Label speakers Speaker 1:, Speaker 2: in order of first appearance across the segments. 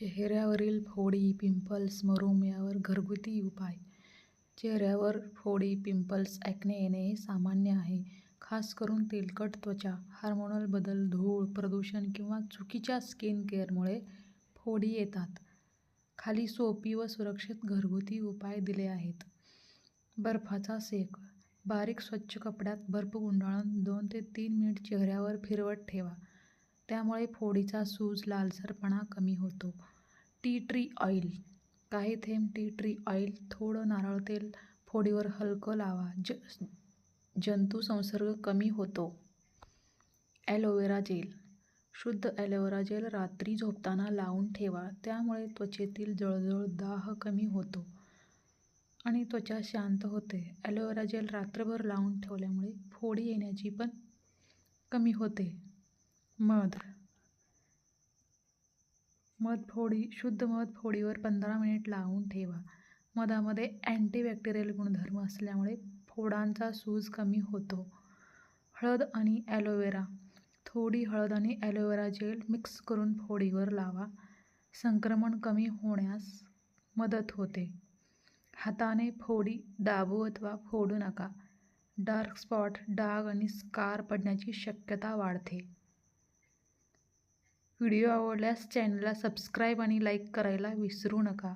Speaker 1: चेहऱ्यावरील फोडी पिंपल्स मरूम यावर घरगुती उपाय. चेहऱ्यावर फोडी पिंपल्स ॲक्ने येणे हे सामान्य आहे. खास करून तेलकट त्वचा हार्मोनल बदल धूळ प्रदूषण किंवा चुकीच्या स्किन केअरमुळे फोडी येतात. खाली सोपी व सुरक्षित घरगुती उपाय दिले आहेत. बर्फाचा सेक. बारीक स्वच्छ कपड्यात बर्फ गुंडाळून दोन ते तीन मिनिट चेहऱ्यावर फिरवत ठेवा. त्यामुळे फोडीचा सूज लालसरपणा कमी होतो. Tea tree oil. काही थेंब टी ट्री ऑइल. थोडं नारळ तेल. फोडीवर हलकं लावा. ज जंतू संसर्ग कमी होतो. Aloe vera gel. शुद्ध ॲलोवेरा जेल रात्री झोपताना लावून ठेवा. त्यामुळे त्वचेतील जळजळ दाह कमी होतो आणि त्वचा शांत होते. ॲलोवेरा जेल रात्रभर लावून ठेवल्यामुळे फोडी येण्याची पण कमी होते. मध. मध फोडी शुद्ध मध फोडीवर पंधरा मिनिट लावून ठेवा. मधामध्ये अँटीबॅक्टेरियल गुणधर्म असल्यामुळे फोडांचा सूज कमी होतो. हळद आणि ॲलोवेरा. थोडी हळद आणि ॲलोवेरा जेल मिक्स करून फोडीवर लावा. संक्रमण कमी होण्यास मदत होते. हाताने फोडी दाबू अथवा फोडू नका. डार्क स्पॉट डाग आणि स्कार पडण्याची शक्यता वाढते. व्हिडिओ आवडल्यास चॅनलला सबस्क्राईब आणि लाईक करायला विसरू नका.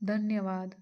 Speaker 1: धन्यवाद.